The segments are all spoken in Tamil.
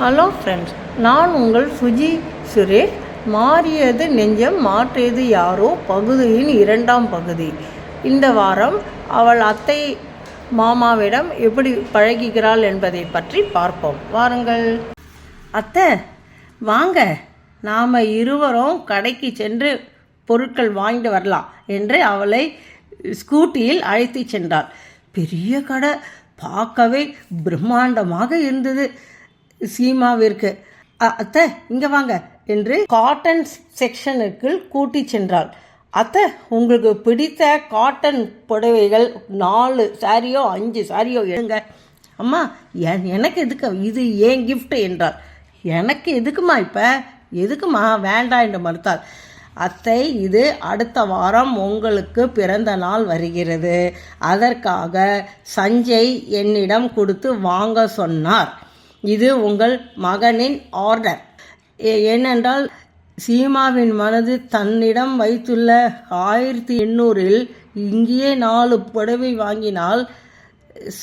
ஹலோ ஃப்ரெண்ட்ஸ் நான் உங்கள் சுஜி சுரேஷ். மாறியது நெஞ்சம் மாற்றியது யாரோ? பகுதியின் இரண்டாம் பகுதி. இந்த வாரம் அவள் அத்தை மாமாவிடம் எப்படி பழகிக்கிறாள் என்பதை பற்றி பார்ப்போம். வாருங்கள். அத்தை வாங்க. நாம் இருவரும் கடைக்கு சென்று பொருட்கள் வாங்கிட்டு வரலாம் என்று அவளை ஸ்கூட்டியில் அழைத்து சென்றாள். பெரிய கடை. பார்க்கவே பிரம்மாண்டமாக இருந்தது. சீமாவிற்கு அத்தை இங்கே வாங்க என்று காட்டன் செக்ஷனுக்குள் கூட்டி சென்றாள். அத்தை உங்களுக்கு பிடித்த காட்டன் புடவைகள் நாலு சாரியோ அஞ்சு சாரியோ எடுங்க. அம்மா எனக்கு எதுக்கு? இது ஏன் கிஃப்ட் என்றாள். எனக்கு எதுக்குமா இப்போ? எதுக்குமா? வேண்டாம் என்று மறுத்தாள். அத்தை இது அடுத்த வாரம் உங்களுக்கு பிறந்த நாள் வருகிறது. அதற்காக சஞ்சய் என்னிடம் கொடுத்து வாங்க சொன்னார். இது உங்கள் மகனின் ஆர்டர் ஏ- ஏனென்றால் சீமாவின் மனது தன்னிடம் வைத்துள்ள ஆயிரத்தி எண்ணூறில் இங்கேயே நாலு புடவை வாங்கினால்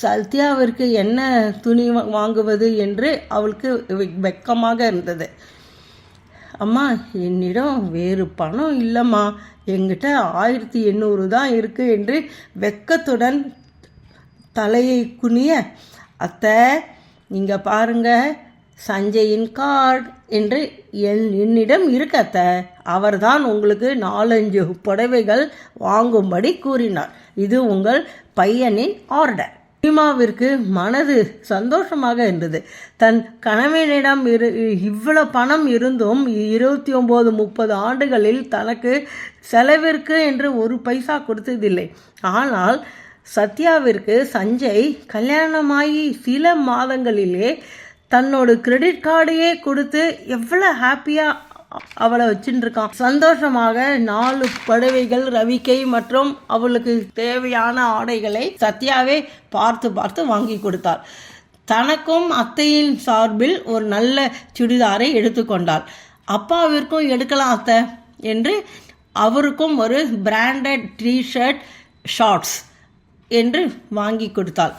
சத்யாவிற்கு என்ன துணி வாங்குவது என்று அவளுக்கு வெ- வெட்கமாக இருந்தது. அம்மா என்னிடம் வேறு பணம் இல்லைம்மா. எங்கிட்ட ஆயிரத்தி எண்ணூறு தான் இருக்குது என்று வெக்கத்துடன் தலையை குனிய அத்தை நீங்கள் பாருங்க சஞ்சயின் கார்டு என்று என் என்னிடம் இருக்கத்த அவர்தான் உங்களுக்கு நாலஞ்சு புடவைகள் வாங்கும்படி கூறினார். இது உங்கள் பையனின் ஆர்டர் சீமாவிற்கு மனது சந்தோஷமாக இருந்தது. தன் கணவனிடம் இரு இவ்வளவு பணம் இருந்தும் இருபத்தி ஒம்பது முப்பது ஆண்டுகளில் தனக்கு செலவிற்கு என்று ஒரு பைசா கொடுத்ததில்லை. ஆனால் சத்யாவிற்கு சஞ்சய் கல்யாணமாகி சில மாதங்களிலே தன்னோட கிரெடிட் கார்டையே கொடுத்து எவ்வளோ ஹாப்பியாக அவளை வச்சுட்டுருக்கான் சந்தோஷமாக நாலு புடவைகள் ரவிக்கை மற்றும் அவளுக்கு தேவையான ஆடைகளை சத்யாவே பார்த்து பார்த்து வாங்கி கொடுத்தாள். தனக்கும் அத்தையின் சார்பில் ஒரு நல்ல சுடிதாரை எடுத்துக்கொண்டாள் அப்பாவிற்கும் எடுக்கலாம் அத்தை என்று அவருக்கும் ஒரு பிராண்டட் ஷர்ட் ஷார்ட்ஸ் என்று வாங்கி கொடுத்தாள்.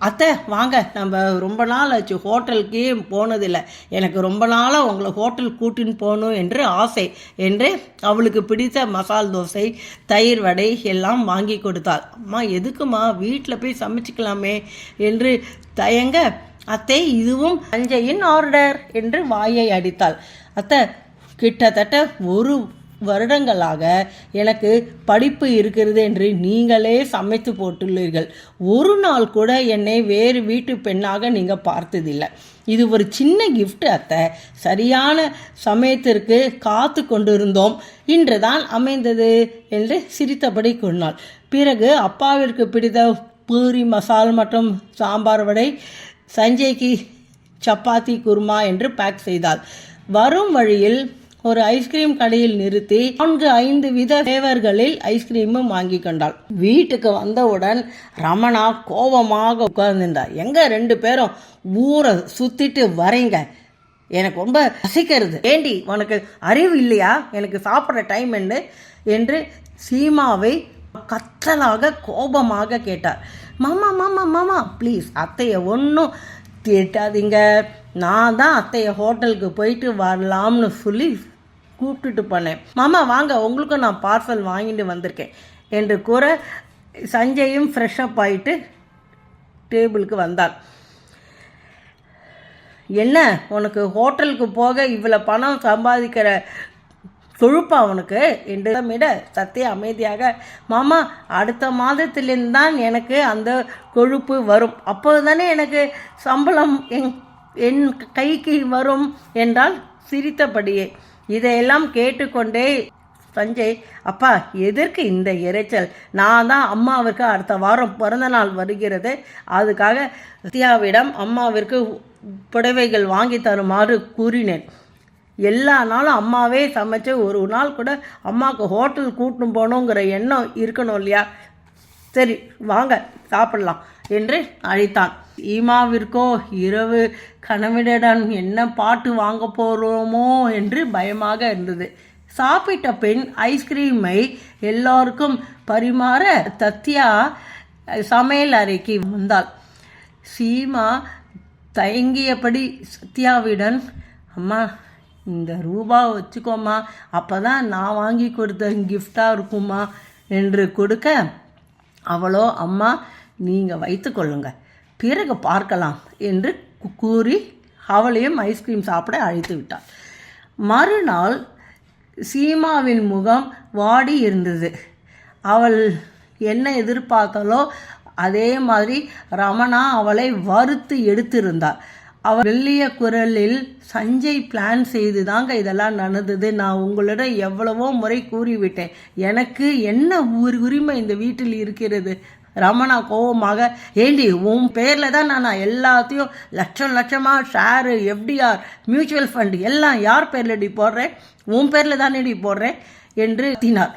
அத்தை வாங்க நம்ம ரொம்ப நாள் ஆச்சு ஹோட்டலுக்கே போனதில்லை. எனக்கு ரொம்ப நாளாக உங்களை ஹோட்டல் கூட்டின்னு போகணும் என்று ஆசை என்று அவளுக்கு பிடித்த மசால் தோசை தயிர் வடை எல்லாம் வாங்கி கொடுத்தாள். அம்மா எதுக்குமா வீட்டில் போய் சமைச்சிக்கலாமே என்று தயங்க அத்தை இதுவும் தஞ்சையின் ஆர்டர் என்று வாயை அடித்தாள். அத்தை கிட்டத்தட்ட ஒரு வருடங்களாக எனக்கு படிப்பு இருக்கிறது என்று நீங்களே சமைத்து போட்டுள்ளீர்கள். ஒரு நாள் கூட என்னை வேறு வீட்டு பெண்ணாக நீங்கள் பார்த்ததில்லை. இது ஒரு சின்ன கிஃப்ட் அத்தை. சரியான சமயத்திற்கு காத்து கொண்டிருந்தோம். இன்று தான் அமைந்தது என்று சிரித்தபடி கூறினாள் பிறகு அப்பாவிற்கு பிடித்த பூரி மசால் மற்றும் சாம்பார் வடை சஞ்சய்க்கு சப்பாத்தி குருமா என்று பேக் செய்தாள். வரும் வழியில் ஒரு ஐஸ்கிரீம் கடையில் நிறுத்தி நான்கு ஐந்து வித ஃப்ளேவர்களில் ஐஸ்கிரீமும் வாங்கி கொண்டாள். வீட்டுக்கு வந்தவுடன் ரமணா கோபமாக உட்கார்ந்திருந்தார் எங்க ரெண்டு பேரும் ஊரை சுத்திட்டு வரீங்க எனக்கு ரொம்ப ரசிக்கிறது. ஏண்டி உனக்கு அறிவு இல்லையா? எனக்கு சாப்பிட்ற டைம் என்ன? என்று சீமாவை கத்தலாக கோபமாக கேட்டார். மாமா மாமா மாமா ப்ளீஸ் அத்தையை ஒன்றும் திட்டாதீங்க. நான் தான் அத்தையை ஹோட்டலுக்கு போயிட்டு வரலாம்னு சொல்லி கூப்பிட்டுட்டு போனேன். மாமா வாங்க உங்களுக்கும் நான் பார்சல் வாங்கிட்டு வந்திருக்கேன் என்று கூற சஞ்சயும் ஃப்ரெஷ்அப் ஆயிட்டு டேபிளுக்கு வந்தாள். என்ன உனக்கு ஹோட்டலுக்கு போக இவ்வளோ பணம் சம்பாதிக்கிற கொழுப்பா உனக்கு? என்று விட சத்திய அமைதியாக மாமா அடுத்த மாதத்திலிருந்து தான் எனக்கு அந்த கொழுப்பு வரும். அப்போது தானே எனக்கு சம்பளம் என் என் கைக்கு வரும் என்றால் சிரித்தபடியே. இதையெல்லாம் கேட்டுக்கொண்டே சஞ்சய் அப்பா எதற்கு இந்த இறைச்சல் நான் தான் அம்மாவிற்கு அடுத்த வாரம் பிறந்த நாள் வருகிறது. அதுக்காக சத்யாவிடம் அம்மாவிற்கு புடவைகள் வாங்கி தருமாறு கூறினேன். எல்லா நாளும் அம்மாவே சமைச்சு ஒரு நாள் கூட அம்மாவுக்கு ஹோட்டல் கூட்டின்னு போகணுங்கிற எண்ணம் இருக்கணும் இல்லையா? சரி வாங்க சாப்பிடலாம் என்று அழைத்தான். ஈமாவிற்கோ இரவு கணவனிடம் என்ன பாட்டு வாங்க போகிறோமோ என்று பயமாக இருந்தது. சாப்பிட்ட பெண் ஐஸ்கிரீமை எல்லோருக்கும் பரிமாற தத்யா சமையல் அறைக்கு வந்தாள். சீமா தயங்கியபடி சத்யாவிடன் அம்மா இந்த ரூபா வச்சுக்கோம்மா. அப்போ தான் நான் வாங்கி கொடுத்த கிஃப்டாக இருக்குமா? என்று கொடுக்க அவளோ அம்மா நீங்கள் வைத்துக்கொள்ளுங்க பிறகு பார்க்கலாம் என்று கூறி அவளையும் ஐஸ்கிரீம் சாப்பிட அழைத்து விட்டாள். மறுநாள் சீமாவின் முகம் வாடி இருந்தது. அவள் என்ன எதிர்பார்த்தாலோ அதே மாதிரி ரமணா அவளை வறுத்து எடுத்திருந்தார் அவர் வெள்ளிய குரலில் சஞ்சய் பிளான் செய்து தாங்க இதெல்லாம் நடந்தது. நான் உங்களிடம் எவ்வளவோ முறை கூறிவிட்டேன். எனக்கு என்ன உரி உரிமை இந்த வீட்டில் இருக்கிறது? ரமணா கோபமாக ஏண்டி உன் பேரில் தான் நான் எல்லாத்தையும் லட்சம் லட்சமாக ஷேரு எஃப்டிஆர் மியூச்சுவல் ஃபண்ட் எல்லாம் யார் பேரில் டி போடுறேன் உன் பேரில் தானே டி போடுறேன் என்று தினார்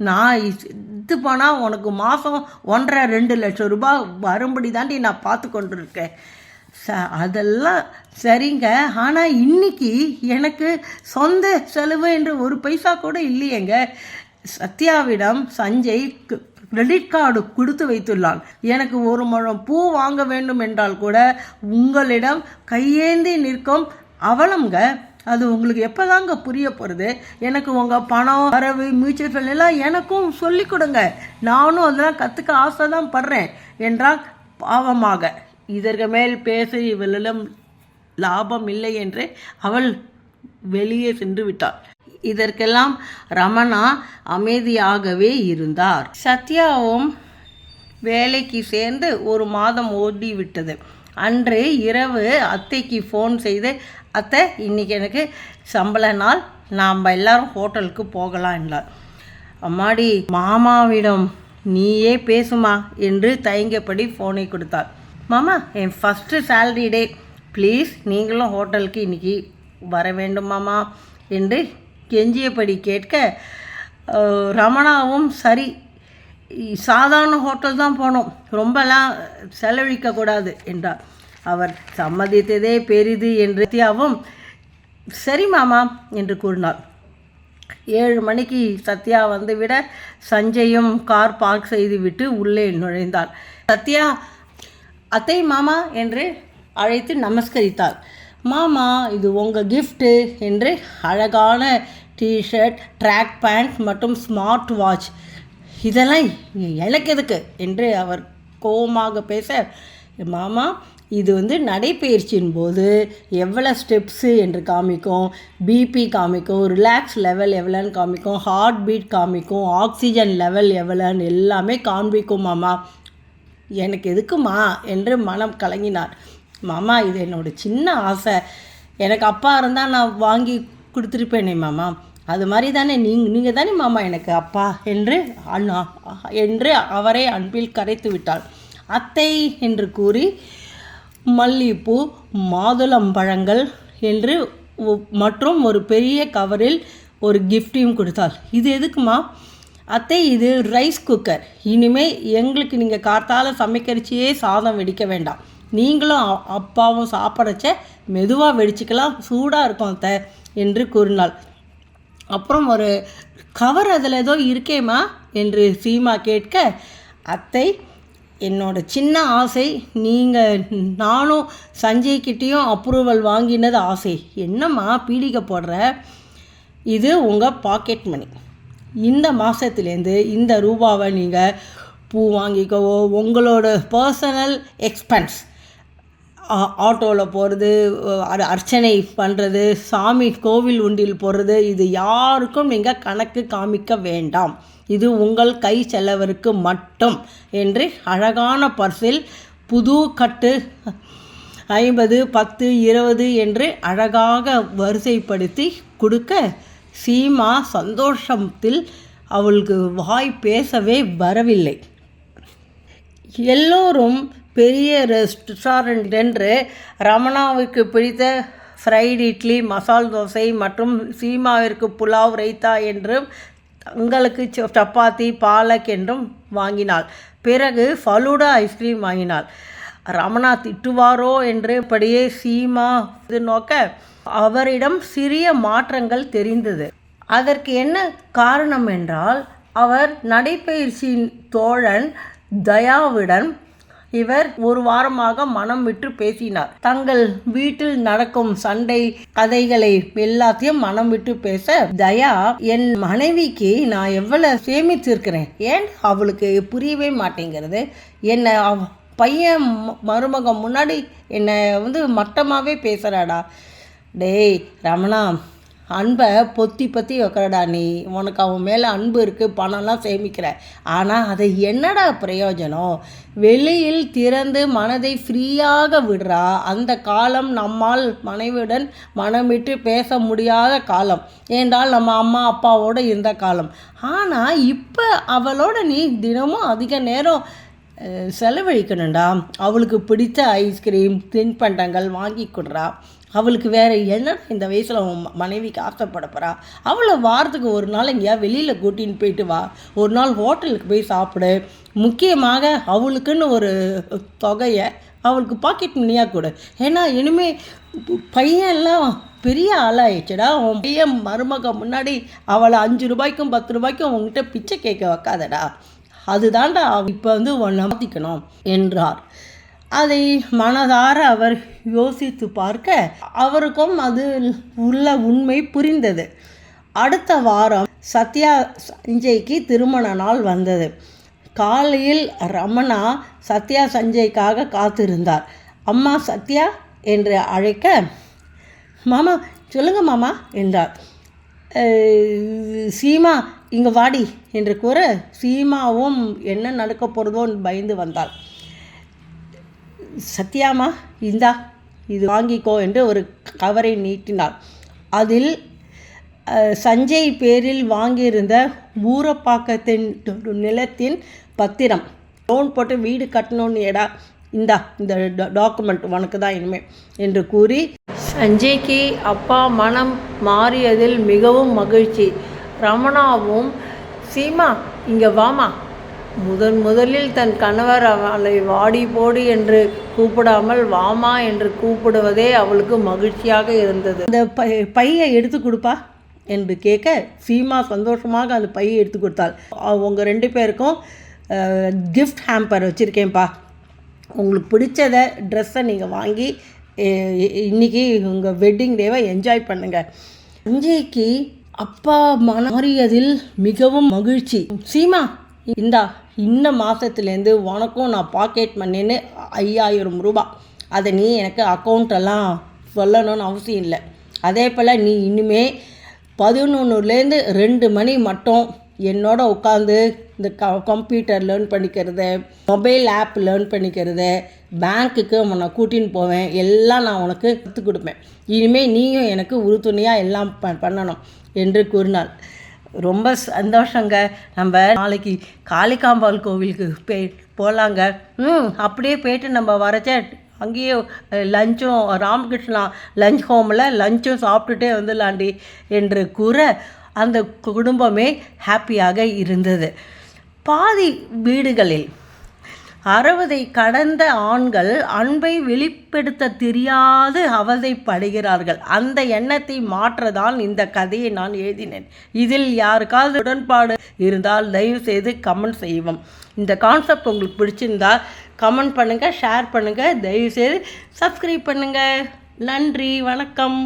நான் இது போனால் உனக்கு மாதம் ஒன்றரை ரெண்டு லட்சம் ரூபாய் வரும்படி தாண்டி நான் பார்த்து கொண்டிருக்கேன். ச அதெல்லாம் சரிங்க. ஆனால் இன்னைக்கு எனக்கு சொந்த செலவு என்று ஒரு பைசா கூட இல்லையேங்க. சத்யாவிடம் சஞ்சய் கிரெடிட் கார்டு கொடுத்து வைத்துள்ளான் எனக்கு ஒரு முழம் பூ வாங்க வேண்டும் என்றால் கூட உங்களிடம் கையேந்தி நிற்கும் அவலம்ங்க. அது உங்களுக்கு எப்போதாங்க புரிய போகிறது எனக்கு உங்கள் பணம் வரவு மியூச்சுவல் ஃபண்ட் எல்லாம் எனக்கும் சொல்லிக் கொடுங்க. நானும் அதெல்லாம் கற்றுக்க ஆசை தான் படுறேன் என்றால் பாவமாக. இதற்கு மேல் பேச இவளிடம் லாபம் இல்லை என்று அவள் வெளியே சென்று விட்டாள். இதற்கெல்லாம் ரமணா அமைதியாகவே இருந்தார். சத்யாவும் வேலைக்கு சேர்ந்து ஒரு மாதம் ஓடி விட்டது அன்று இரவு அத்தைக்கு ஃபோன் செய்து அத்தை இன்னைக்கு எனக்கு சம்பள நாள் நாம் எல்லாரும் ஹோட்டலுக்கு போகலாம் என்றார். அம்மாடி மாமாவிடம் நீயே பேசுமா என்று தயங்கியபடி ஃபோனை கொடுத்தார். மாமா என் ஃபஸ்ட்டு சேலரி டே ப்ளீஸ் நீங்களும் ஹோட்டலுக்கு இன்னைக்கு வர வேண்டும் மாமா என்று கெஞ்சியபடி கேட்க ரமணாவும் சரி சாதாரண ஹோட்டல் தான் போனோம். ரொம்பலாம் செலவழிக்கக்கூடாது என்றார். அவர் சம்மதித்ததே பெரிது என்று சத்யாவும் சரி மாமா என்று கூறினார். ஏழு மணிக்கு சத்யா வந்துவிட சஞ்சயும் கார் பார்க் செய்துவிட்டு உள்ளே நுழைந்தார் சத்யா அத்தை மாமா என்று அழைத்து நமஸ்கரித்தார் மாமா இது உங்கள் கிஃப்ட்டு என்று அழகான டிஷர்ட் ட்ராக் பேண்ட் மற்றும் ஸ்மார்ட் வாட்ச் இதெல்லாம் எனக்கு எதுக்கு? என்று அவர் கோபமாக பேச மாமா இது வந்து நடைப்பயிற்சியின் போது எவ்வளோ ஸ்டெப்ஸு என்று காமிக்கும்? பிபி காமிக்கும் ரிலாக்ஸ் லெவல் எவ்வளோன்னு காமிக்கும் ஹார்ட் பீட் காமிக்கும் ஆக்சிஜன் லெவல் எவ்வளோன்னு எல்லாமே காண்பிக்கும் மாமா. எனக்கு எதுக்குமா? என்று மனம் கலங்கினார். மாமா இது என்னோட சின்ன ஆசை. எனக்கு அப்பா இருந்தால் நான் வாங்கி கொடுத்துருப்பேனே மாமா. அது மாதிரி தானே நீங்கள் நீங்கள் தானே மாமா எனக்கு அப்பா என்று அண்ணா என்று அவரை அன்பில் கரைத்து விட்டாள் அத்தை என்று கூறி மல்லிகைப்பூ மாதுளம்பழங்கள் என்று மற்றும் ஒரு பெரிய கவரில் ஒரு கிஃப்டையும் கொடுத்தாள். இது எதுக்குமா? அத்தை இது ரைஸ் குக்கர். இனிமேல் எங்களுக்கு நீங்கள் காத்தால் சமைக்கரிச்சியே சாதம் வெடிக்க வேண்டாம். நீங்களும் அப்பாவும் சாப்பிடச்ச மெதுவாக வெடிச்சுக்கலாம் சூடாக இருக்கும் அத்தை என்று கூறினாள். அப்புறம் ஒரு கவர் அதில் ஏதோ இருக்கேம்மா என்று சீமா கேட்க அத்தை என்னோட சின்ன ஆசை நீங்கள் நானும் சஞ்சய்கிட்டேயும் அப்ரூவல் வாங்கினது ஆசை. என்னம்மா பீடிக்க போடுற? இது உங்கள் பாக்கெட் மணி இந்த மாதத்துலேருந்து இந்த ரூபாவை நீங்கள் பூ வாங்கிக்கவோ உங்களோட பர்சனல் எக்ஸ்பென்ஸ் ஆட்டோவில் போகிறது அர்ச்சனை பண்ணுறது சாமி கோவில் உண்டியில் போடுறது இது யாருக்கும் நீங்கள் கணக்கு காமிக்க வேண்டாம். இது உங்கள் கை செலவருக்கு மட்டும் என்று அழகான பர்சில் புது கட்டு ஐம்பது பத்து இருபது என்று அழகாக வரிசைப்படுத்தி கொடுக்க சீமா சந்தோஷத்தில் அவளுக்கு வாய் பேசவே வரவில்லை. எல்லோரும் பெரிய ரெஸ்டாரண்ட் என்று ரமணாவுக்கு பிடித்த ஃப்ரைட் இட்லி மசால் தோசை மற்றும் சீமாவிற்கு புலாவ் ரைத்தா என்றும் தங்களுக்கு ச- சப்பாத்தி பாலக் என்றும் வாங்கினாள். பிறகு ஃபலூடா ஐஸ்கிரீம் வாங்கினாள். ரமணா திட்டுவாரோ என்று படியே சீமா இது நோக்க அவரிடம் சிறிய மாற்றங்கள் தெரிந்தது. அதற்கு என்ன காரணம் என்றால் அவர் நடைப்பயிற்சியின் தோழன் தயாவிடம் இவர் ஒரு வாரமாக மனம் விட்டு பேசினார். தங்கள் வீட்டில் நடக்கும் சண்டை கதைகளை எல்லாத்தையும் மனம் விட்டு பேச தயா என் மனைவிக்கு நான் எவ்வளவு சேமிச்சிருக்கிறேன் ஏன் அவளுக்கு புரியவே மாட்டேங்கிறது? என்னை அவ பையன் மருமகம் முன்னாடி என்னை வந்து மட்டமாகவே பேசுகிறாடா டேய் ரமணா அன்பை பொத்தி பொத்தி வைக்கிறடா நீ. உனக்கு அவன் மேலே அன்பு இருக்குது பணம்லாம் சேமிக்கிற. ஆனால் அதை என்னடா பிரயோஜனம்? வெளியில் திறந்து மனதை ஃப்ரீயாக விடுறா. அந்த காலம் நம்மால் மனைவியுடன் மனமிட்டு பேச முடியாத காலம். ஏன்றால் நம்ம அம்மா அப்பாவோடு இருந்த காலம். ஆனால் இப்போ அவளோட நீ தினமும் அதிக நேரம் செலவழிக்கணும்டா. அவளுக்கு பிடித்த ஐஸ்கிரீம் தின்பண்டங்கள் வாங்கி கொடுறா. அவளுக்கு வேறு என்ன இந்த வயசில் அவன் மனைவிக்கு ஆசைப்பட போகிறா அவளை வாரத்துக்கு ஒரு நாள் எங்கேயா வெளியில் கூட்டின்னு போயிட்டு வா. ஒரு நாள் ஹோட்டலுக்கு போய் சாப்பிடு. முக்கியமாக அவளுக்குன்னு ஒரு தொகையை அவளுக்கு பாக்கெட் மணியாக கொடு. ஏன்னா இனிமேல் பையன்லாம் பெரிய ஆளாயிடுச்சுடா. உன் பையன் மருமக முன்னாடி அவளை அஞ்சு ரூபாய்க்கும் பத்து ரூபாய்க்கும் உங்ககிட்ட பிச்சை கேட்க வைக்காதடா. அதுதான்டா இப்போ வந்து உன்னை மாற்றிக்கணும் என்றார். அதை மனதார அவர் யோசித்து பார்க்க அவருக்கும் அது உள்ள உண்மை புரிந்தது. அடுத்த வாரம் சத்யா சஞ்சய்க்கு திருமண நாள் வந்தது. காலையில் ரமணா சத்யா சஞ்சய்க்காக காத்திருந்தார். அம்மா சத்யா என்று அழைக்க மாமா சொல்லுங்க மாமா என்றார். சீமா இங்கே வாடி என்று கூற சீமாவும் என்ன நடக்க போகிறதோன்னு பயந்து வந்தாள். சத்யாமா இந்தா இது வாங்கிக்கோ என்று ஒரு கவரை நீட்டினாள். அதில் சஞ்சய் பேரில் வாங்கியிருந்த ஊரப்பாக்கத்தின் நிலத்தின் பத்திரம். லோன் போட்டு வீடு கட்டணும்னு எடா இந்தா இந்த டாக்குமெண்ட் உனக்கு தான் இனிமே என்று கூறி சஞ்சய்க்கு அப்பா மனம் மாறியதில் மிகவும் மகிழ்ச்சி. ரமணாவும் சீமா இங்கே வாமா. முதன் முதலில் தன் கணவர் அவளை வாடி போடி என்று கூப்பிடாமல் வாமா என்று கூப்பிடுவதே அவளுக்கு மகிழ்ச்சியாக இருந்தது. அந்த பை பையை எடுத்து கொடுப்பா என்று கேட்க சீமா சந்தோஷமாக அந்த பையை எடுத்து கொடுத்தாள். அவங்க ரெண்டு பேருக்கும் கிஃப்ட் ஹேம்பர் வச்சுருக்கேன்ப்பா. உங்களுக்கு பிடிச்சத ட்ரெஸ்ஸை நீங்கள் வாங்கி இன்றைக்கி இன்னைக்கு உங்கள் வெட்டிங் டேவை என்ஜாய் பண்ணுங்கள் சஞ்சய்க்கு அப்பா மாறியதில் மிகவும் மகிழ்ச்சி. சீமா இந்தா இந்த மாதத்துலேருந்து உனக்கும் நான் பாக்கெட் மணின்னு ஐயாயிரம் ரூபாய் அதை நீ எனக்கு அக்கௌண்ட்டெல்லாம் சொல்லணும்னு அவசியம் இல்லை. அதே போல் நீ இனிமே பதினொன்றுலேருந்து ரெண்டு மணி மட்டும் என்னோட உட்காந்து இந்த க கம்ப்யூட்டர் லேர்ன் பண்ணிக்கிறது மொபைல் ஆப் லேர்ன் பண்ணிக்கிறது பேங்க்குக்கு நான் கூட்டின்னு போவேன். எல்லாம் நான் உனக்கு கற்றுக் கொடுப்பேன். இனிமேல் நீயும் எனக்கு உறுதுணையாக எல்லாம் ப பண்ணணும் என்று கூறினாள். ரொம்ப சந்தோஷங்க. நம்ம நாளைக்கு காளிகாம்பாள் கோவிலுக்கு போய் போகலாங்க ம் அப்படியே போயிட்டு நம்ம வரச்ச அங்கேயே லஞ்சும் ராமகிருஷ்ணா லஞ்ச் ஹோமில் லஞ்சும் சாப்பிட்டுட்டே வந்துடலாண்டி என்று கூற அந்த குடும்பமே ஹாப்பியாக இருந்தது. பாதி வீடுகளில் அறுபதை கடந்த ஆண்கள் அன்பை வெளிப்படுத்த தெரியாது அவதைப்படுகிறார்கள். அந்த எண்ணத்தை மாற்றதான் இந்த கதையை நான் எழுதினேன். இதில் யாருக்காவது உடன்பாடு இருந்தால் தயவு செய்து கமெண்ட் செய்வோம் இந்த கான்செப்ட் உங்களுக்கு பிடிச்சிருந்தா கமெண்ட் பண்ணுங்கள் ஷேர் பண்ணுங்கள் தயவுசெய்து சப்ஸ்கிரைப் பண்ணுங்கள் நன்றி வணக்கம்.